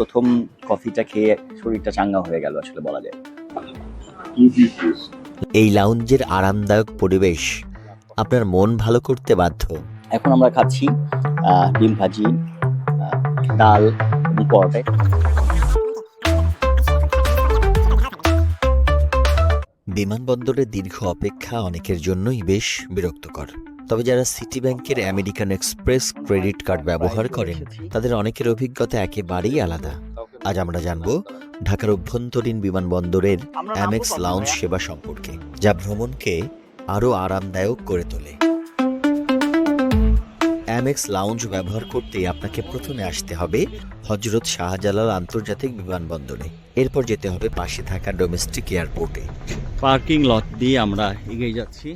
প্রথম কফিটা খেয়ে শরীরটা চাঙ্গা হয়ে গেল আসলে বলা যায়। এই লাউঞ্জের আরামদায়ক পরিবেশ আপনার মন ভালো করতে বাধ্য। এখন আমরা খাচ্ছি ডিম ভাজি ডাল এবং পরোটা। বিমানবন্দরের দীর্ঘ অপেক্ষা অনেকের জন্যই বেশ বিরক্তকর। তবে যারা সিটি ব্যাংকের আমেরিকান এক্সপ্রেস ক্রেডিট কার্ড ব্যবহার করেন, তাদের অনেকের অভিজ্ঞতা একেবারেই আলাদা। আজ আমরা জানব ঢাকার অভ্যন্তরীণ বিমানবন্দরের অ্যামেক্স লাউঞ্জ সেবা সম্পর্কে, যা ভ্রমণকে আরও আরামদায়ক করে তোলে। অ্যামেক্স লাউঞ্জ ব্যবহার করতে আপনাকে প্রথমে আসতে হবে হজরত শাহজালাল আন্তর্জাতিক বিমানবন্দরে। এরপর যেতে হবে পাশে থাকা ডোমেস্টিক এয়ারপোর্টে পার্কিং লট দিয়ে আমরা এগিয়ে যাচ্ছি।